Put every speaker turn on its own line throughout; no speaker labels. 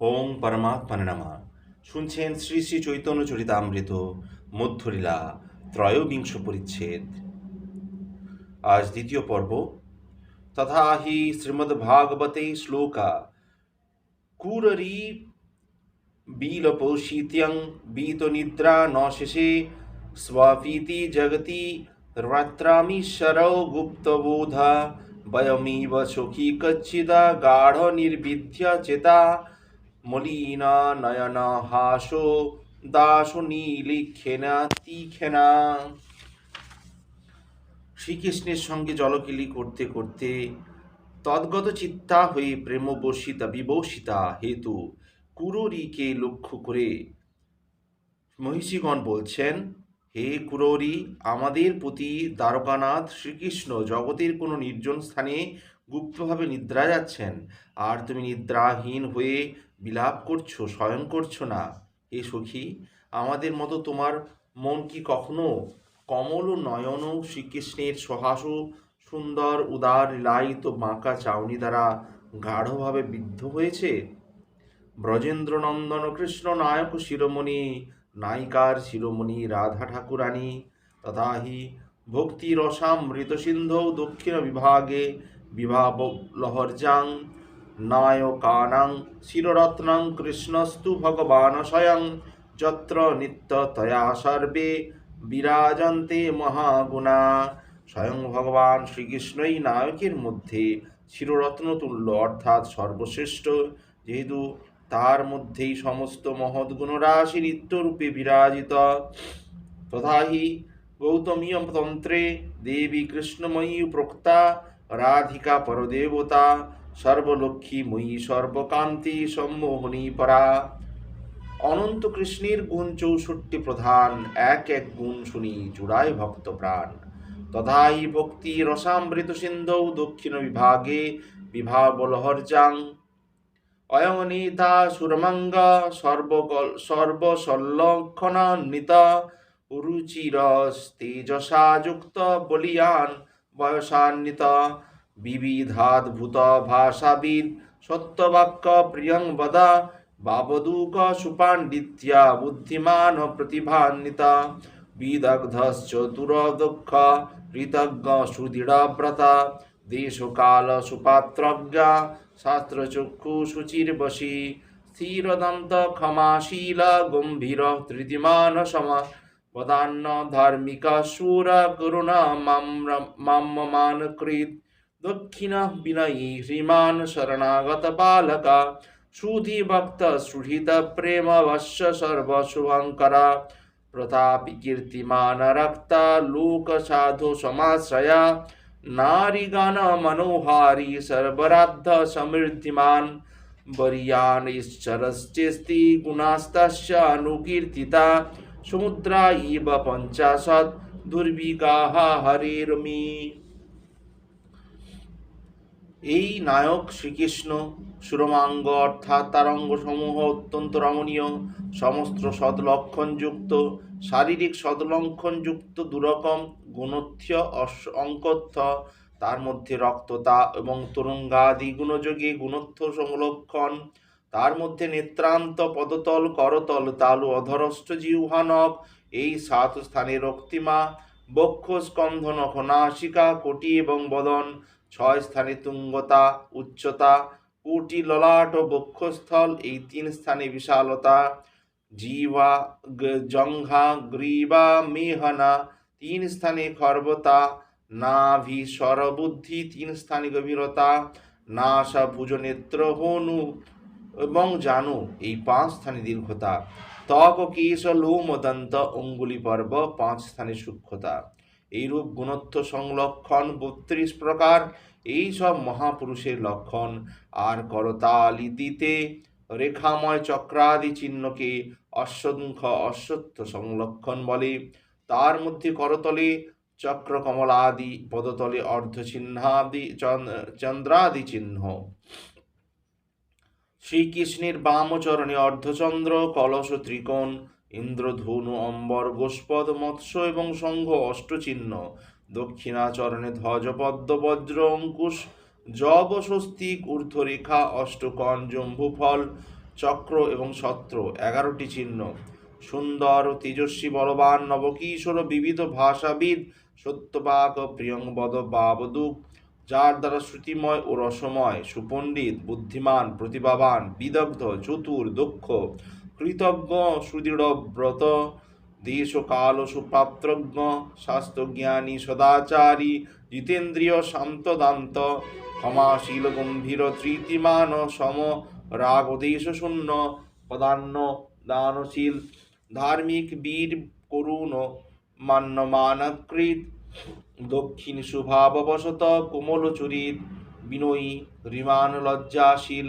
ওং পরমাত্মা নামা। শুনছেন শ্রী শ্রী চৈতন্য চরিতামৃত, মধ্যলীলা, ত্রয়োবিংশ পরিচ্ছেদ। আজ দ্বিতীয় পর্ব। তথা হি শ্রীমদ্ভাগবতে শ্লোকা, কুররি বিলপৌষিত্যং বিতনিদ্রা ন শেষে স্বাপীতি জগতি রাত্রামিশ্বরৌ গুপ্তবোধা, বয়মিব সখী কচ্ছিদা, গাঢ় নির্বিদ্য চেতা মলিনা নয়না হাসো, দাসো নীলিখেনা, তীখেনা। শ্রীকৃষ্ণের সঙ্গে জলকিলি করতে করতে তদ্গত চিত্তা হয়ে প্রেমবর্ষিতা বিবর্ষিতা হেতু কুরুরিকে লক্ষ্য করে মহিষীগণ বলছেন, হে কুররি, আমাদের প্রতি দ্বারকানাথ শ্রীকৃষ্ণ জগতের কোনো নির্জন স্থানে গুপ্তভাবে নিদ্রা যাচ্ছেন। আর তুমি নিদ্রাহীন হয়ে বিলাপ করছ, শয়ন করছ না। এ সখী, আমাদের মতো তোমার মন কি কখনো কমল নয়ন শ্রীকৃষ্ণের সহাস সুন্দর, উদার লালিত বাঁকা চাউনি দ্বারা গাঢ়ভাবে বিদ্ধ হয়েছে? ব্রজেন্দ্রনন্দন কৃষ্ণ নায়ক শিরোমণি, নায়িকার শিরোমণি, রাধা ঠাকুরানী তথা হি ভক্তি রসামৃত সিন্ধৌ দক্ষিণ বিভাগে বিভাব লহর্যাং নায়কানাং শিররত্নং কৃষ্ণস্তু ভগবান স্বয়ং যত্র নিত্যতয়া সর্বে বিরাজন্তে মহাগুণা। স্বয়ং ভগবান শ্রীকৃষ্ণই নায়কের মধ্যে শিররত্ন তুল্য, অর্থাৎ সর্বশ্রেষ্ঠ। যেহেতু তার মধ্যেই সমস্ত মহৎ গুণরাশি নিত্যরূপে বিরাজিত। তথাহি গৌতমীয় তন্ত্রে দেবী কৃষ্ণময়ী প্রক্তা রাধিকা পরদেবতা সর্বলক্ষ্মী সর্বলক্ষ্মীময়ী সর্বকান্তি সম্মোহনী পরা অনন্ত কৃষ্ণের গুণ চৌষট্টি প্রধান এক এক গুণ শুনি জুড়ায় ভক্ত প্রাণ তথাই ভক্তি রসামৃত সিন্ধৌ দক্ষিণ বিভাগে বিভাবলহর্যাং অয়নিতা সুরমঙ্গ সর্বকল সর্বসল্লক্ষণান্বিত রুচিরস্তেজসা যুক্ত বলিয়ান বয়সান্বিত বিবিধাদ্ভুত ভাষাবিদ সত্যবাক্য প্রিয়ং বদ, বাবদূক সুপাণ্ডিত্যা, বুদ্ধিমান প্রতিভান্বিত। বিদগ্ধশ্চতুর দুঃখ কৃতজ্ঞ সুদৃঢ়ব্রত, দেশকাল সুপাত্রজ্ঞা, শাস্ত্রচক্ষু শুচির্বশী স্থিরদন্ত ক্ষমাশীল, গম্ভীর তৃতিমান সম वदान्न धार्मिका शूर गुरुणा माम्यमान कृत दक्षिण विनयी श्रीमान शरणागत बालका। सुधि भक्त सुहृद प्रेम वश्य सर्वशुभङ्करा प्रतापि कीर्तिमान रक्ता, लोक साधु समाश्रया। नारीगान मनोहारी सर्वराद्ध समृद्धिमान। वरीयान ईश्वरश्चेस्ति गुणास्तस्य अनुकीर्तिता। সমুদ্রা ইব পঞ্চাশৎ দুর্বিগাহ হরেরমি। এই নায়ক শ্রীকৃষ্ণ সুরমাঙ্গ অর্থাৎ তার অঙ্গসমূহ অত্যন্ত রমণীয়, সমস্ত সদলক্ষণযুক্ত, শারীরিক সদলক্ষণযুক্ত দুরকম গুণথ্য অঙ্কথ্য তার মধ্যে রক্ততা এবং তরঙ্গাদি গুণযোগে গুণত্ব সংলক্ষণ তার মধ্যে নেত্রান্ত পদতল, করতল, তালু অধরষ্ট জিহ্বানক, এই সাত স্থানে রক্তিমা বক্ষ স্কন্ধ নখ নাসিকা কোটি এবং বদন, ছয় স্থানে তুঙ্গতা, উচ্চতা, কোটি ললাট ও বক্ষস্থল, এই তিন স্থানে বিশালতা, জিহ্বা জঙ্ঘা, গ্রীবা, মেহনা, তিন স্থানে খর্বতা, নাভি স্বরবুদ্ধি তিন স্থানে গভীরতা, নাসা ভুজ নেত্র হনু এবং জানু, এই পাঁচ স্থানে দীর্ঘতা। ত্বক কেশ লোম দন্ত, অঙ্গুলি পর্ব পাঁচ স্থানে সূক্ষ্মতা। এইরূপ গুণত্ব সংলক্ষণ বত্রিশ প্রকার, এই সব মহাপুরুষের লক্ষণ। আর করতালিতিতে রেখাময় চক্রাদি চিহ্নকে অশ্বঙ্খ অশ্বত্থ সংলক্ষণ বলে। তার মধ্যে করতলে চক্র কমলাদি পদতলে অর্ধচিহ্নাদি চন্দ্রাদি চিহ্ন। শ্রীকৃষ্ণের বামচরণে অর্ধচন্দ্র, কলস ত্রিকোণ, ইন্দ্রধনু, অম্বর, গোষ্পদ, মৎস্য এবং সংঘ অষ্টচিহ্ন, দক্ষিণাচরণে ধ্বজ পদ্ম বজ্র, অঙ্কুশ, জব, স্বস্তিক, ঊর্ধ্বরেখা, অষ্টকণ, জম্বুফল, চক্র এবং ছত্র, এগারোটি চিহ্ন। সুন্দর, তেজস্বী, বলবান, নবকিশোর, বিবিধ ভাষাবিদ, সত্যবাক প্রিয়ংবদ বাবদুক যার দ্বারা শ্রুতিময় ও রসময়, সুপণ্ডিত, বুদ্ধিমান, প্রতিভাবান, বিদগ্ধ, চতুর, দক্ষ, কৃতজ্ঞ সুদৃঢ় ব্রত দেশ ও কাল সুপ্রাপ্তজ্ঞ স্বাস্থ্যজ্ঞানী সদাচারী, জিতেন্দ্রিয়, শান্তদান্ত, ক্ষমাশীল, গম্ভীর তৃতিমান সম, রাগ, দেশ শূন্য পদান্ন দানশীল, ধার্মিক, বীর, করুণ, মান্যমানকৃত দক্ষিণ শুভাববশত কোমল চরিত, বিনয়ী, রিমান লজ্জাশীল,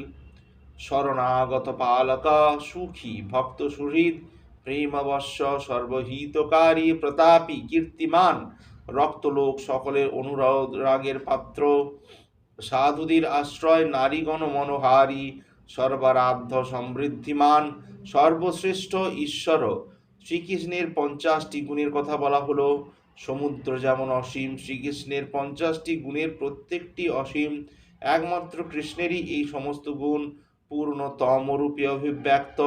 শরণাগত পালক, সুখী, ভক্ত সুহৃদ প্রেমবশ্য সর্বহিতকারী, প্রতাপী, কীর্তিমান, রক্তলোক সকলের অনুরাগের পাত্র, সাধুদের আশ্রয়, নারীগণ মনোহারী, সর্বারাধ্য সমৃদ্ধিমান, সর্বশ্রেষ্ঠ ঈশ্বর। শ্রীকৃষ্ণের পঞ্চাশটি গুণের কথা বলা হলো। সমুদ্র যেমন অসীম, শ্রীকৃষ্ণের পঞ্চাশটি গুণের প্রত্যেকটি অসীম। একমাত্র কৃষ্ণেরই এই সমস্ত গুণ পূর্ণতম রূপে অভিব্যক্ত।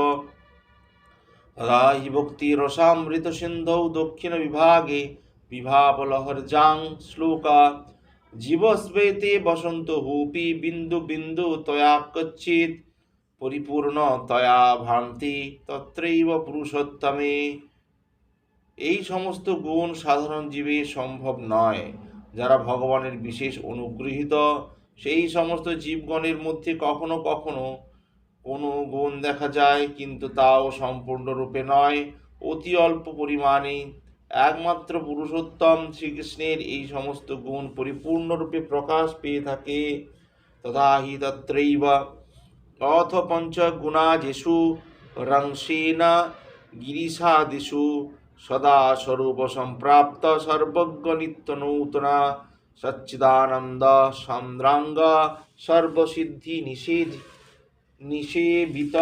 তদা হি ভক্তি রসামৃত সিন্ধৌ দক্ষিণ বিভাগে বিভাবলহরজাং শ্লোকা। জীবস্বেতে বসন্ত হুপি বিন্দু বিন্দু তয়া কচ্ছিত পরিপূর্ণ তয়া ভ্রান্তি তত্রৈব পুরুষোত্তমে। এই সমস্ত গুণ সাধারণ জীবে সম্ভব নয়। যারা ভগবানের বিশেষ অনুগৃহীত, সেই সমস্ত জীবগণের মধ্যে কখনো কখনো কোনো গুণ দেখা যায়, কিন্তু তাও সম্পূর্ণরূপে নয়। অতি অল্প পরিমাণে একমাত্র পুরুষোত্তম শ্রীকৃষ্ণের এই সমস্ত গুণ পরিপূর্ণরূপে প্রকাশ পেয়ে থাকে। তথা হি তত্রৈব অথ পঞ্চগুণাজেষু রংসেন গিরিশাদিষু सदा स्वरूप संप्राप्त सर्वज्ञ नित्य नूतना सच्चिदानंद सम्रांग सर्वसिद्धि निषेध निषेवित।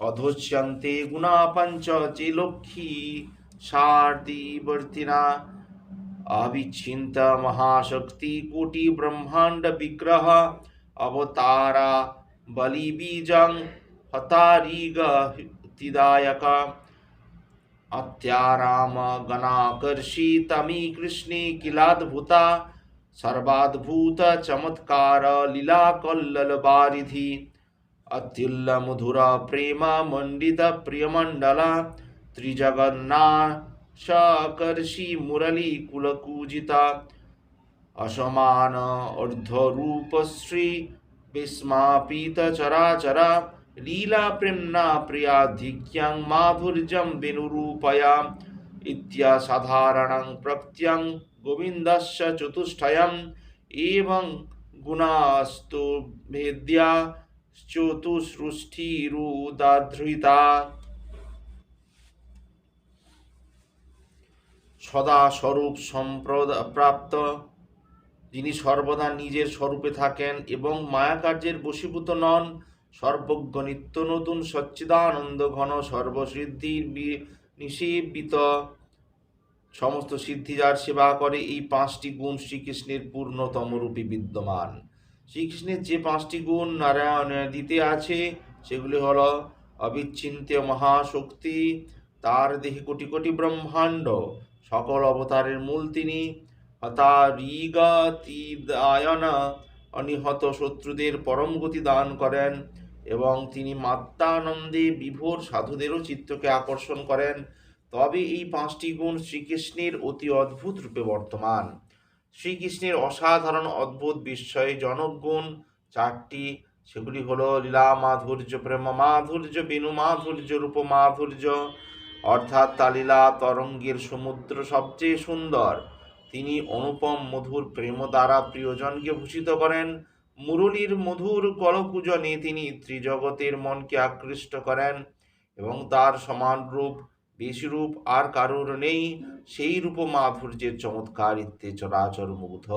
अधोच्यन्ते गुणा पंच चे लक्ष्मी शार्दीवर्तिना अविच्छिन्त महाशक्ति कोटि ब्रह्मांड विग्रह अवतारा बलिबीजं हतारिगतिदायका। अत्याराम गणाकर्षि तमी कृष्णे किलाद्भुता सर्वाद्भुत चमत्कार लीला कल्लल बारिधि अत्युल्ल मधुर प्रेम मंडित प्रियमण्डला त्रिजगन्नाशकर्षि मुरली कुलकूजिता असमान अर्धरूपश्री विस्मापीत चराचरा লীলাপ্রেম্ণা প্রিয়া ধিক্যাং মাধুর্যম বিনুরূপয়া ইত্যাসাধারণং প্রত্যং গোবিন্দস্য চতুষ্ঠয়ম এবং গুণাস্তু ভেদ্যা চতুষ্রুষ্ঠিরুদাধৃতা সদা স্বরূপ সম্প্রদ প্রাপ্ত যিনি সর্বদা নিজের স্বরূপে থাকেন এবং মায়াকার্যের বশীভূত নন সর্বজ্ঞ নিত্য নতুন সচ্চিদানন্দ ঘন সর্বসিদ্ধির নিষেবিত সমস্ত সিদ্ধি যার সেবা করে, এই পাঁচটি গুণ শ্রীকৃষ্ণের পূর্ণতম রূপে বিদ্যমান। শ্রীকৃষ্ণের যে পাঁচটি গুণ নারায়ণ দিতে আছে, সেগুলি হলো অবিচ্ছিন্ত মহাশক্তি, তার দেহে কোটি কোটি ব্রহ্মাণ্ড, সকল অবতারের মূল তিনি, হতারিগতিদায়ন, অনিহত শত্রুদের পরম গতি দান করেন এবং তিনি মাত্রানন্দে বিভোর সাধুদেরও চিত্তকে আকর্ষণ করেন। তবে এই পাঁচটি গুণ শ্রীকৃষ্ণের অতি অদ্ভুত রূপে বর্তমান। শ্রীকৃষ্ণের অসাধারণ অদ্ভুত বিস্ময়জনক গুণ চারটি। সেগুলি হলো লীলা, মাধুর্য, প্রেম, মাধুর্য বেণু মাধুর্য, রূপ, মাধুর্য। অর্থাৎ তালীলা তরঙ্গের সমুদ্র সবচেয়ে সুন্দর। তিনি অনুপম মধুর প্রেম দ্বারা প্রিয়জনকে ভূষিত করেন। মুরলীর মধুর কলকুজনে তিনি ত্রিজগতের মনকে আকৃষ্ট করেন এবং তার সমান রূপ, বেশি রূপ আর কারোর নেই। সেই রূপ মাধুর্যের চমৎকারিত্বে চরাচর মুগ্ধ।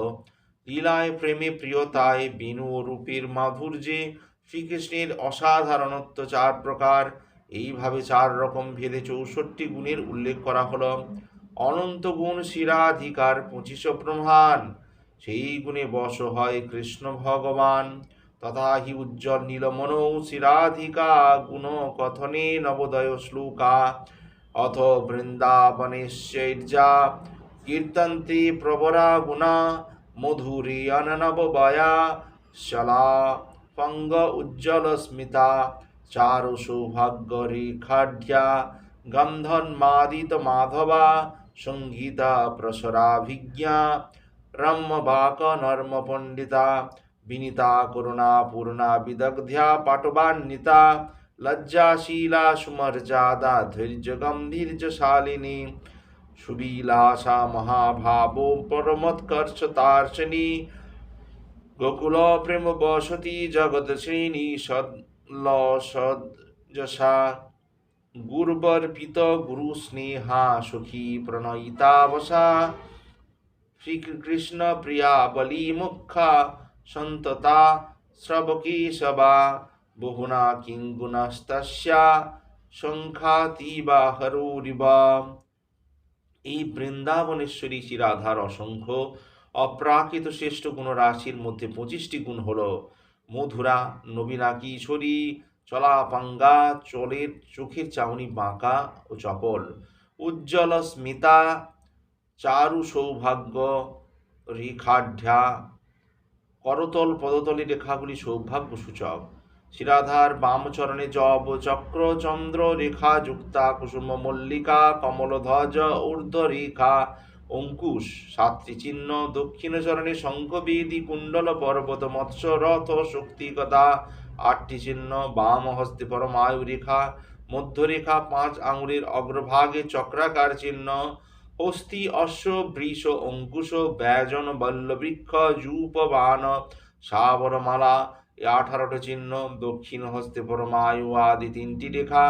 লীলায় প্রেমে প্রিয়তায় ও রূপের মাধুর্যে শ্রীকৃষ্ণের অসাধারণত্ব চার প্রকার। এইভাবে চার রকম ভেদে চৌষট্টি গুণের উল্লেখ করা হল। অনন্ত গুণ শিরাধিকার পঁচিশ ব্রহ্মাণ সেই গুণে বশ হয় কৃষ্ণ ভগবান। তথা হি উজ্জ্বল নীলমনৌ শিরাধিকা গুণ কথনে নবোদয় শ্লোকা। অথ বৃন্দাবনেশ্বৈর্যা কীর্তন্তে প্রবরা গুণা, মধুরী অননবয়া শলা পঙ্গ উজ্জ্বল স্মিতা চারু সৌভাগ্য রেখাঢ্যা গন্ধন্মাদিত মাধবা, সঙ্গীতা প্রসরাভিজ্ঞা রম্যবাক নর্ম পণ্ডিতা বিনীতা করুণা পূর্ণা বিদগ্ধ্যা পাটবান্বিতা লজ্জাশীলা সুমর্যাদা ধৈর্য গম্ভীর্যশালিনী সুবিলাসা মহাভাব পরমৎকর্ষতার্শনী গোকুল প্রেম বসতি জগৎ শ্রেণি সদল সদযশা গুর্বর্পিত গুরু স্নেহা সখী প্রণয়িতাবসা শ্রীকৃষ্ণ প্রিয়া বলি মুখা সন্ততা শ্রবকেশবা বহুনা কিঙ্গুণস্তস্যা শঙ্খাতিবা হরুরিবা এই বৃন্দাবনেশ্বরী শ্রী অসংখ্য অপ্রাকৃত শ্রেষ্ঠ গুণরাশির মধ্যে পঁচিশটি গুণ হল মধুরা, নবীনা কিশোরী, চলাপাঙ্গা, চলের চোখের চাউনি বাঁকা ও চপল, উজ্জ্বল স্মিতা চারু সৌভাগ্য রেখাঢ্যা। করতল পদতলী রেখাগুলি সৌভাগ্য সূচক। শিরাধার বামচরণে জব চক্র চন্দ্র রেখা যুক্তা কুসুম মল্লিকা কমলধ্বজ ঊর্ধ্ব রেখা অঙ্কুশ সাতটি চিহ্ন দক্ষিণ চরণে শঙ্খবেদী কুণ্ডল পর্বত মৎস্য রথ শক্তিকতা আটটি চিহ্ন বাম হস্তে পরমায়ু রেখা মধ্যরেখা পাঁচ আঙুলের অগ্রভাগে চক্রাকার চিহ্ন হস্তি অশ্ব বৃষ অঙ্কুশ ব্যজন বল্লবৃক্ষ জূপবান সাবরমালা এই আঠারোটি চিহ্ন, দক্ষিণ হস্তে পরমায়ু আদি তিনটি রেখা,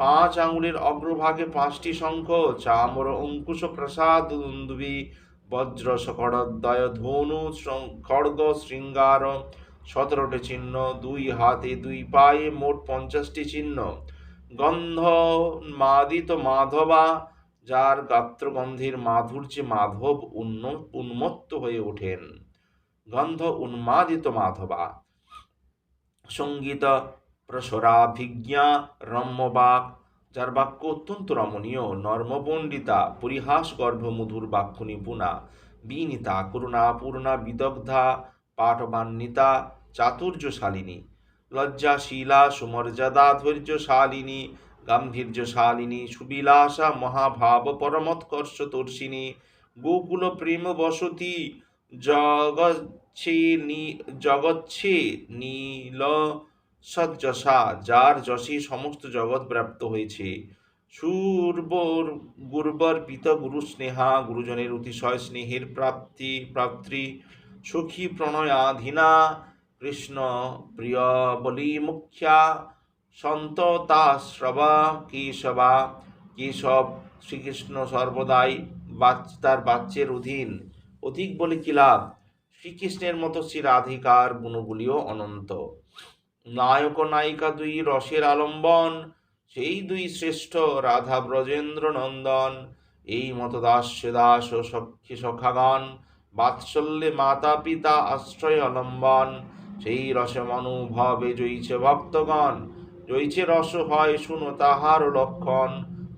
পাঁচ আঙুলের অগ্রভাগে পাঁচটি শঙ্খ, চামর অঙ্কুশ প্রসাদ দুন্দুবি, বজ্র সকড়দ্বয় ধনু খড়গ শৃঙ্গার, সতেরোটি চিহ্ন, দুই হাতে দুই পায়ে মোট পঞ্চাশটি চিহ্ন। গন্ধ মাদিত মাধবা যার গাত্রগন্ধের মাধুর্যে মাধব উন্ন উন্মত্ত হয়ে ওঠেন। গন্ধ উন্মাদিত মাধবা। সংগীত প্রসরাভিজ্ঞা রম্যবাক, যার বাক্য অত্যন্ত রমণীয়। নর্মপণ্ডিতা পরিহাস গর্ভ মধুর বাক্য নিপুণা। বিনীতা করুণা পূর্ণা বিদগ্ধা পাঠবান্বিতা চাতুর্যশালিনী। লজ্জাশীলা সুমর্যাদা ধৈর্যশালিনী। গাম্ভীর্যশালিনী সুবিলাসা মহাভাব পরমৎকর্ষতর্ষিণী গোকুল প্রেম বসতি জগচ্ছে জগচ্ছে নীল সজ্জসা, যার যশে সমস্ত জগৎ ব্যাপ্ত হয়েছে। সুরবর গুর্বর পিত গুরু স্নেহা, গুরুজনের অতিশয় স্নেহের প্রাপ্তি প্রাপ্তি সখী প্রণয়াধীনা, কৃষ্ণ প্রিয় বলি মুখ্যা সন্ততাশ্রবা কেশবা কেশব শ্রীকৃষ্ণ সর্বদাই বাচ, তার বাচ্চের অধীন। অধিক বলে কি লাভ? শ্রীকৃষ্ণের মতো শ্রী রাধিকার গুণগুলিও অনন্ত। নায়ক নায়িকা দুই রসের আলম্বন, সেই দুই শ্রেষ্ঠ রাধা ব্রজেন্দ্র নন্দন। এই মতো দাস্য দাস ও সখী সখাগণ, বাৎসল্যে মাতা পিতা আশ্রয় অলম্বন। সেই রসে মনোভাবে জয়িছে ভক্তগণ। জয়িছে রস হয়, শুনো তাহার লক্ষণ।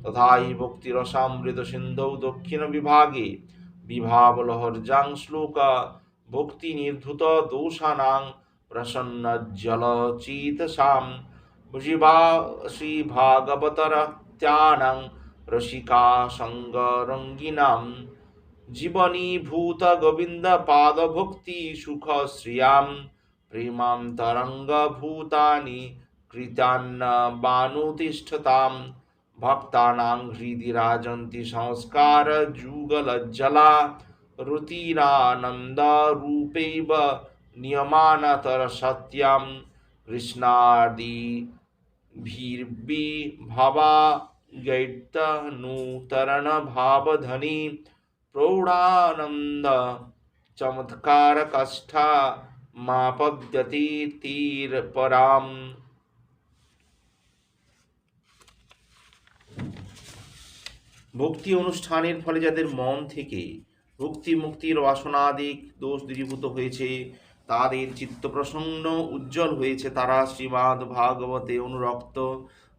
তথাই ভক্তি রসামৃত সিন্ধৌ দক্ষিণ বিভাগে। বিভাবলহর্যাং শ্লোকা, ভক্তি নির্ধুত দোষানাং, প্রসন্ন জলচিতসাম জীবা শ্রীভাগবতরত্যানাং রসিকা সঙ্গরঙ্গিনাম জীবনীভূত গোবিন্দ পাদভক্তি সুখ শ্রিয়াম প্রেমাম তরঙ্গভূতানি কৃতান্ন বানুতিষ্ঠতাম ভক্তানাং হৃদি রাজন্তি সংস্কার যুগলজ্জলা कृतान्नबानुतिष्ठतां भक्तानां हृदि राजन्ति संस्कारजुगलज्जला रुतीनानन्दरूपैव नियमानतरसत्यं कृष्णादिभिर्विभवा गैतनूतरणभावधनी प्रौढानन्द चमत्कारकष्ठा मापद्यति तीर्पराम् ভক্তি অনুষ্ঠানের ফলে যাদের মন থেকে ভক্তি মুক্তির বাসনাদিক দোষ দূরীভূত হয়েছে, তাদের চিত্ত প্রসন্ন, উজ্জ্বল হয়েছে। তারা শ্রীমাদ ভাগবতে অনুরক্ত।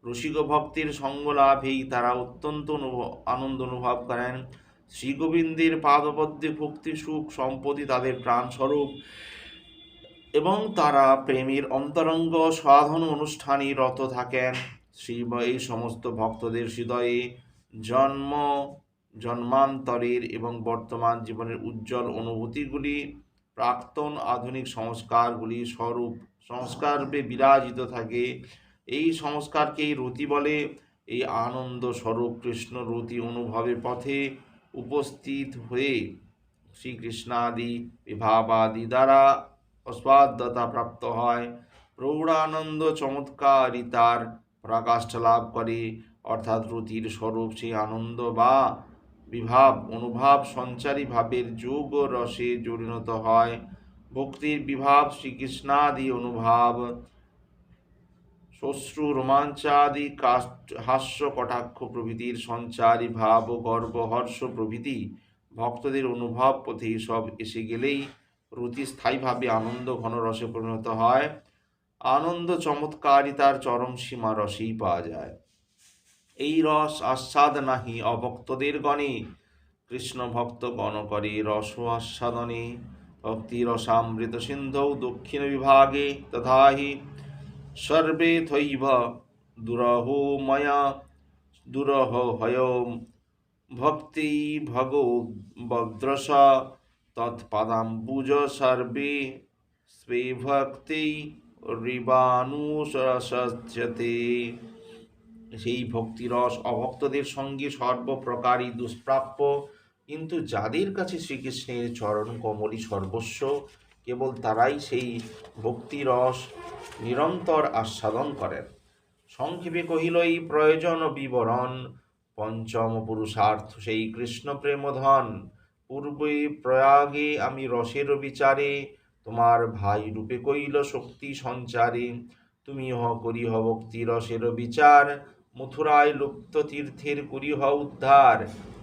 রসিক ভক্তির সঙ্গ লাভেই তারা অত্যন্ত আনন্দ অনুভব করেন। শ্রী গোবিন্দের পাদপদ্মে ভক্তি, সুখ, সম্পত্তি তাদের প্রাণস্বরূপ এবং তারা প্রেমের অন্তরঙ্গ সাধন অনুষ্ঠানে রত থাকেন। শ্রী এই সমস্ত ভক্তদের হৃদয়ে জন্ম, জন্মান্তরের এবং বর্তমান জীবনের উজ্জ্বল অনুভূতিগুলি প্রাক্তন আধুনিক সংস্কারগুলি স্বরূপ, সংস্কাররূপে বিরাজিত থাকে। এই সংস্কারকেই রতি বলে। এই আনন্দ স্বরূপ কৃষ্ণ রতি অনুভবের পথে উপস্থিত হয়ে শ্রীকৃষ্ণাদি বিভাবাদি দ্বারা অস্বাদ্যতা প্রাপ্ত হয়। প্রৌঢ়ানন্দ চমৎকারিতার পরাকাষ্ঠা লাভ করে। অর্থাৎ রতির স্বরূপ সেই আনন্দ বা বিভাব, অনুভাব সঞ্চারী ভাবের যোগ রসে জড়িত হয়। ভক্তির বিভাব, শ্রীকৃষ্ণাদি অনুভাব শ্বশ্রু রোমাঞ্চাদি কাষ্ট হাস্য, কটাক্ষ প্রভৃতির সঞ্চারী ভাব, গর্ব, হর্ষ প্রভৃতি ভক্তদের অনুভব পথে সব এসে গেলেই রুতি স্থায়ীভাবে আনন্দ ঘন রসে পরিণত হয়। আনন্দ চমৎকারিতার চরম সীমা রসেই পাওয়া যায়। এই রস আস্বাদ নাহি অভক্তদের গণে। কৃষ্ণ ভক্ত গণ করে রস আস্বাদনে। ভক্তি রসামৃত সিন্ধৌ দক্ষিণ বিভাগে তথাহি। সর্বে থৈব দুরহো ময়া, দুরহ হয় ভক্তি ভগো ভদ্রস তৎপদাম্বুজ সর্বে। স্বে ভক্তি রিবানুসরসজ্জতে সেই ভক্তিরস অভক্তদের সঙ্গে সর্বপ্রকারই দুষ্প্রাপ্য। কিন্তু যাদের কাছে শ্রীকৃষ্ণের চরণ কমলই সর্বস্ব কেবল তারাই সেই ভক্তিরস নিরন্তর আস্বাদন করেন। সংক্ষেপে কহিল এই প্রয়োজন বিবরণ পঞ্চম পুরুষার্থ সেই কৃষ্ণ প্রেমধন। পূর্বে প্রয়াগে আমি রসের বিচারে তোমার ভাই রূপে কইল শক্তি সঞ্চারে। তুমি হ করিহ ভক্তি রসের বিচার মথুরায় লুপ্ত তীর্থের করিহ উদ্ধার।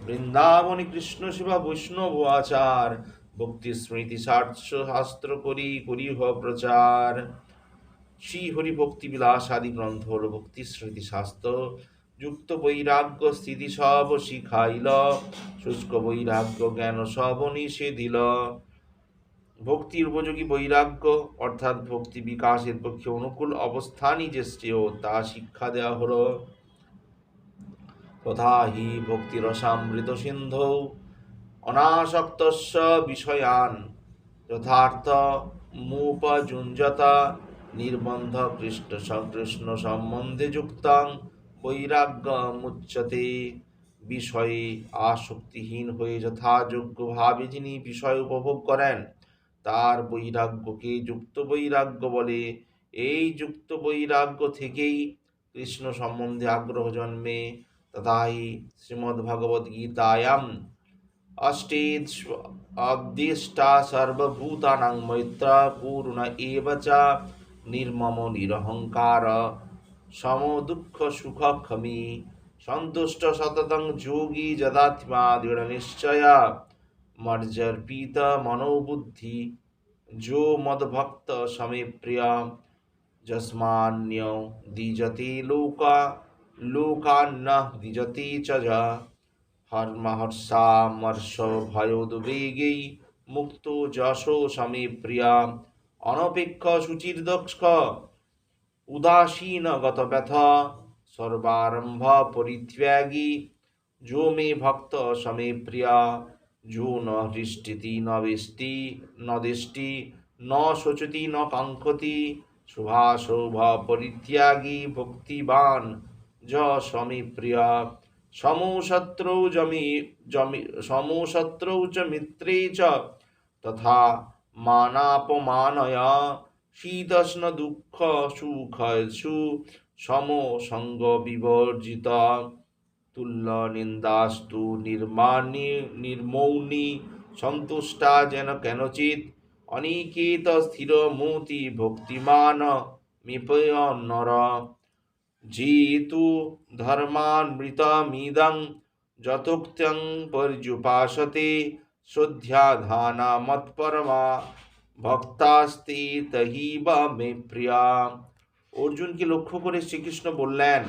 বৃন্দাবনে কৃষ্ণ সেবা বৈষ্ণব আচার। ভক্তি স্মৃতি শাস্ত্র করি করিহ প্রচার। শ্রী হরি ভক্তি বিলাস আদি গ্রন্থ হল ভক্তি স্মৃতি শাস্ত্র। যুক্ত বৈরাগ্য স্থিতি সব শিখাইল। শুষ্ক বৈরাগ্য জ্ঞান সব নিষেধিল। ভক্তির উপযোগী বৈরাগ্য, অর্থাৎ ভক্তি বিকাশের পক্ষে অনুকূল অবস্থানই যে শ্রেয়, তা শিক্ষা দেওয়া হলো। তথা হি ভক্তিরসামৃত সিন্ধৌ অনাসক্তস্য বিষয়ান। যথার্থ মুপযুঞ্জত নির্বন্ধ কৃষ্ণ কৃষ্ণ সম্বন্ধে যুক্তং বৈরাগ্য মুচ্যতে বিষয়ে আসক্তিহীন হয়ে যথাযোগ্যভাবে যিনি বিষয় উপভোগ করেন, তার বৈরাগ্যকে যুক্ত বৈরাগ্য বলে। এই যুক্ত বৈরাগ্য থেকেই কৃষ্ণ সম্বন্ধে আগ্রহ জন্মে। तथाई श्रीमद्भगवद्गीतायाम् अष्टेष्टा सर्वभूतानां मैत्रपूर्ण एव च निर्ममो निरहङ्कार समो दुःखसुखखमी सन्तुष्ट सततं योगी जदात्मा दृढनिश्चय मर्जर्पित मनोबुद्धि जो मद्भक्त समे प्रिय जस्मान्यो द्विजते लोका লোকান্নহ দ্বিজতি চ হর্মহর্ষামর্ষ ভয়োদ্বেগেই মুক্ত যশো সমী প্রিয়া অনপেক্ষ শুচির দক্ষ উদাসীন গত ব্যথ সর্বারম্ভ পরিত্যাগী যো মে ভক্ত সমে প্রিয়া যো ন হৃষ্টিতি ন বৃষ্টি ন দৃষ্টি ন শোচতি ন কাঙ্ক্ষতি শুভাশোভ পরিত্যাগী ভক্তিবান য সমী প্রিয়া। সমশত্রৌ জমি জমি সমশত্রৌ চ মিত্রে চ। তথা মানাপমানয়, শীতষ্ণ দুঃখ সুখসু, সম সঙ্গ বিবর্জিত। তুল্য নিন্দাস্তু নির্মাণী নির্মৌনি সন্তুষ্টা যেন কেনচিৎ? অনিকেত স্থির মূতি ভক্তিমান, মিপয় নর। যেতু ধর্মানমৃতমিদং যথোক্ত্যং পর্যুপাসতে শ্রদ্ধাধানা মৎপরমা ভক্তাস্তি তহি বা মে প্রিয়া অর্জুনকে লক্ষ্য করে শ্রীকৃষ্ণ বললেন,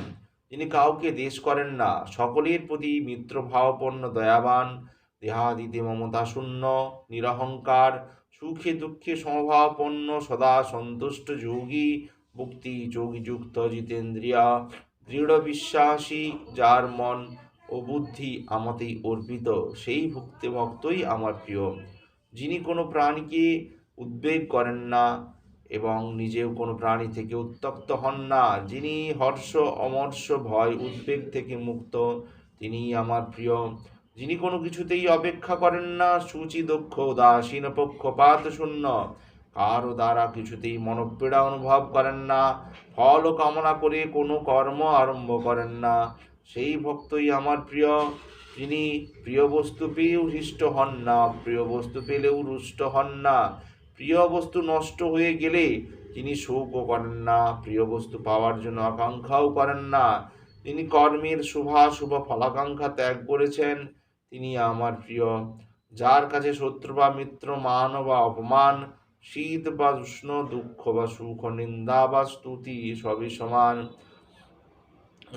তিনি কাউকে দেশ করেন না, সকলের প্রতি মিত্রভাবপন্ন দয়াবান, দেহাদিতে মমতা শূন্য, নিরহংকার, সুখে দুঃখে সমভাবপন্ন সদা সন্তুষ্ট, যোগী মুক্তি যোগীযুক্ত জিতেন্দ্রিয়া, দৃঢ় বিশ্বাসী, যার মন ও বুদ্ধি আমাতেই অর্পিত, সেই ভক্তি ভক্তই আমার প্রিয়। যিনি কোনো প্রাণীকে উদ্বেগ করেন না এবং নিজেও কোনো প্রাণী থেকে উত্তক্ত হন না, যিনি হর্ষ, অমর্ষ, ভয়, উদ্বেগ থেকে মুক্ত তিনি আমার প্রিয়। যিনি কোনো কিছুতেই অপেক্ষা করেন না, সূচি দক্ষ উদাসীন পক্ষপাত শূন্য কারও দ্বারা কিছুতেই মনোপীড়া অনুভব করেন না, ফল কামনা করে কোনো কর্ম আরম্ভ করেন না। সেই ভক্তই আমার প্রিয় তিনি প্রিয় বস্তু পেয়েও হৃষ্ট হন না, প্রিয় বস্তু পেলেও রুষ্ট হন না। প্রিয় বস্তু নষ্ট হয়ে গেলে তিনি শোকও করেন না, প্রিয় বস্তু পাওয়ার জন্য আকাঙ্ক্ষাও করেন না। তিনি কর্মের শুভাশুভ ফলাকাঙ্ক্ষা ত্যাগ করেছেন, তিনি আমার প্রিয়। যার কাছে শত্রু বা মিত্র, মান বা অপমান শীত বা উষ্ণ, দুঃখ বা সুখ, নিন্দা বা স্তুতি সবই সমান।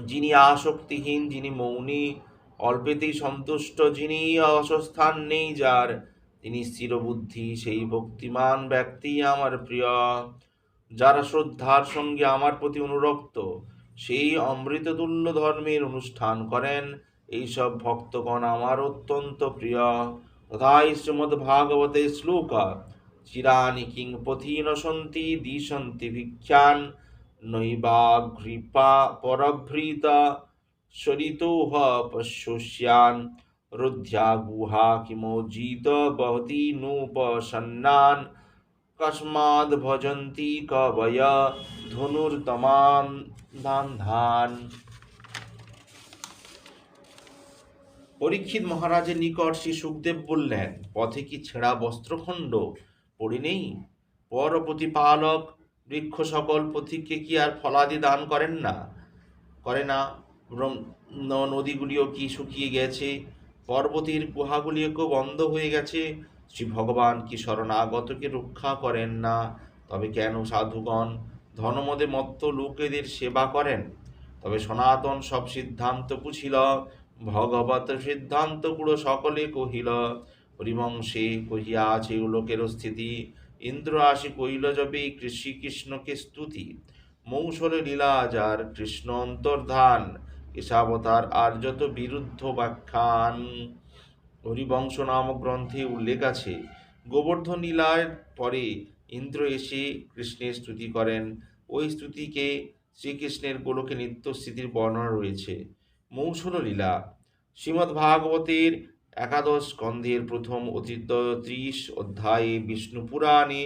যিনি আসক্তিহীন, যিনি মৌনী, অল্পেতেই সন্তুষ্ট, যিনি অসস্থান নেই যার, তিনি স্থিরবুদ্ধি, সেই ভক্তিমান ব্যক্তি আমার প্রিয়। যারা শ্রদ্ধার সঙ্গে আমার প্রতি অনুরক্ত, সেই অমৃততুল্য ধর্মের অনুষ্ঠান করেন, এইসব ভক্তগণ আমার অত্যন্ত প্রিয়। তথাই শ্রীমদ্ ভাগবতে শ্লোকা চিরানি কিং পথিন সন্তি, দিশন্তি ভিক্ষান নৈবাঘ্রিপা পরভৃত সরিতোহ পশ্যস্যান রুদ্ধ্যা গুহা কিমোজিত বহতি নূপসন্নান কস্মাদ ভজন্তি কবয় ধনুর্তমান ধান পরীক্ষিত মহারাজের নিকট শ্রী সুখদেব বললেন, পথে কি ছেঁড়া বস্ত্রখণ্ড? পড়ে নেই? পর প্রতিপালক বৃক্ষ সকল পথিককে কি আর ফলাদি দান করেন না? করে না নদীগুলিও কি শুকিয়ে গেছে? পর্বতের গুহাগুলিও বন্ধ হয়ে গেছে? শ্রী ভগবান কি শরণাগতকে রক্ষা করেন না? তবে কেন সাধুগণ ধনমদে মত্ত লোকেদের সেবা করেন? তবে সনাতন সব সিদ্ধান্ত পুছিল ভগবত সিদ্ধান্ত পুরো সকলে কহিল হরিবংশে কহিয়া আছে লোকের স্থিতি। ইন্দ্র আসি কইল যবে শ্রীকৃষ্ণকে স্তুতি। মৌসলে লীলা যার, কৃষ্ণ অন্তর্ধান। কেশাবতার আর যত বিরুদ্ধ ব্যাখ্যান। হরিবংশ নামক গ্রন্থে উল্লেখ আছে, গোবর্ধন লীলার পরে ইন্দ্র এসে কৃষ্ণের স্তুতি করেন। ওই স্তুতিকে শ্রীকৃষ্ণের গোলকে নিত্যস্থিতির বর্ণনা রয়েছে। মৌসল লীলা শ্রীমদ্ ভাগবতের একাদশ স্কন্ধের প্রথম ত্রিশ অধ্যায়ে বিষ্ণু পুরাণে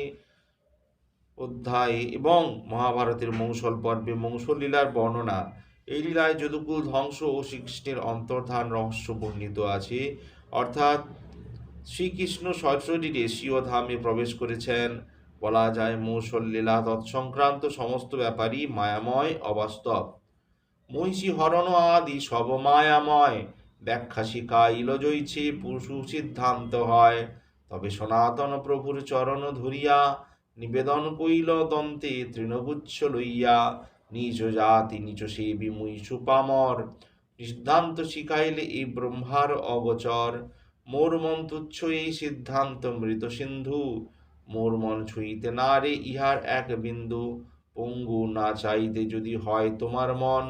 অধ্যায়ে এবং মহাভারতের মৌসল পর্বে মৌসল লীলার বর্ণনা। এই লীলায় যদুকুল ধ্বংস ও শ্রীকৃষ্ণের অন্তর্ধান রহস্য বর্ণিত আছে। অর্থাৎ শ্রীকৃষ্ণ সশরীরে স্বীয় ধামে প্রবেশ করেছেন। বলা যায় মৌসল লীলা তৎসংক্রান্ত সমস্ত ব্যাপারই মায়াময়, অবাস্তব। মহিষী হরণ আদি সব মায়াময়। ব্যাখ্যা শিখাইল জইছে পুরুষ সিদ্ধান্ত হয়। তবে সনাতন প্রভুর চরণ ধরিয়া নিবেদন কইল দন্তে তৃণগুচ্ছ লইয়া, নিজ জাতি নিজ সেবী মুই সুপামর। সিদ্ধান্ত শিখাইলে এই ব্রহ্মার অগচর। মোর মন তুচ্ছ এই সিদ্ধান্ত, মৃত সিন্ধু। মোর মন ছুঁইতে না রে ইহার এক বিন্দু। পঙ্গু না চাইতে যদি হয় তোমার মন।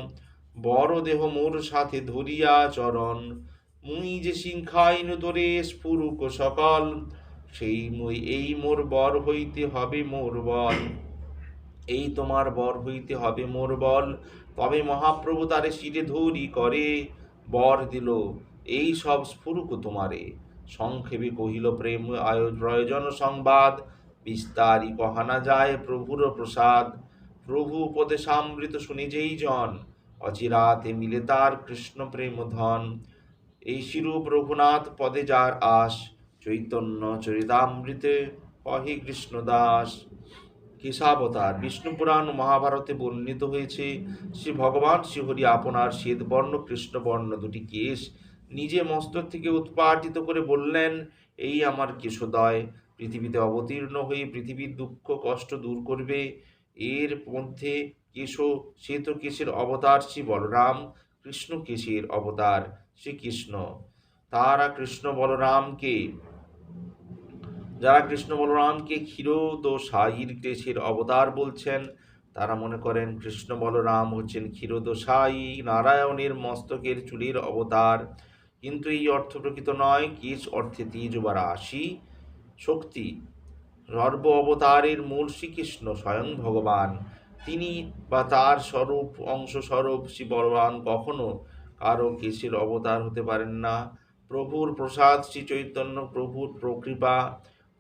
বড় দেহ মোর সাথে ধরিয়া চরণ। মুই যে সিংখাইনু তোরে স্ফুরুক সকল, সেই মুই, এই মোর বর হইতে হবে মোর বল। এই তোমার বর হইতে হবে মোর বল। তবে মহাপ্রভু তারে শিরে ধরি করে, বর দিল, এই সব স্ফুরুক তোমারে। সংক্ষেপে কহিল, প্রেম, আয়, প্রয়োজন, সংবাদ বিস্তারি কহানা যায় প্রভুর প্রসাদ। প্রভু উপদেশামৃত শুনি যেই জন অচিরাতে মিলে তার কৃষ্ণ প্রেম ধন। এই শিরূপ রঘুনাথ পদে যার আস চৈতন্য চরিতামৃতে অহি কৃষ্ণ দাস। কেশাবতার বিষ্ণু পুরাণ মহাভারতে বর্ণিত হয়েছে। শ্রী ভগবান শ্রীহরি আপনার শ্বেতবর্ণ, কৃষ্ণবর্ণ দুটি কেশ নিজে মস্তক থেকে উৎপাটিত করে বললেন, এই আমার কেশোদয়, পৃথিবীতে অবতীর্ণ হয়ে পৃথিবীর দুঃখ কষ্ট দূর করবে। এর মধ্যে কেশ সে তো কেশের অবতার শ্রী বলরাম, কৃষ্ণ কেশের অবতার শ্রীকৃষ্ণ। তারা কৃষ্ণ বলরামকে, যারা কৃষ্ণ বলরামকে ক্ষীরোদশায়ীর দেশের অবতার বলছেন, তারা মনে করেন কৃষ্ণ বলরাম হচ্ছেন ক্ষীরোদশায়ী নারায়ণের মস্তকের চুলের অবতার। কিন্তু এই অর্থ প্রকৃত নয়, কেশ অর্থে তেজ বা রাশি শক্তি। সর্ব অবতারের মূল শ্রীকৃষ্ণ স্বয়ং ভগবান। তিনি বা তার স্বরূপ অংশ স্বরূপ শ্রী বলবান কখনো কারও কেশের অবতার হতে পারেন না। প্রভুর প্রসাদ শ্রী চৈতন্য, প্রভুর প্রকৃপা,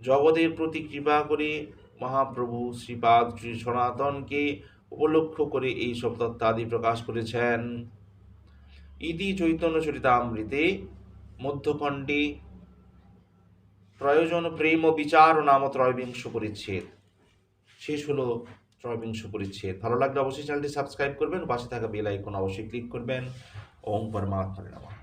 জগতের প্রতি কৃপা করে মহাপ্রভু শ্রীপাদ শ্রী সনাতনকে উপলক্ষ করে এই সব তত্ত্বাদি প্রকাশ করেছেন। ইতি চৈতন্য চরিতামৃতে মধ্যখণ্ডে প্রয়োজন প্রেম ও বিচার ও নাম ত্রয়বিংশ পরিচ্ছেদ। শেষ হলো ত্রয়োবিংশ পরিচ্ছেদ ভালো লাগলে অবশ্যই চ্যানেলটি সাবস্ক্রাইব করবেন, পাশে থাকা বেল আইকন অবশ্যই ক্লিক করবেন। ওম পরমাত্মা নমঃ।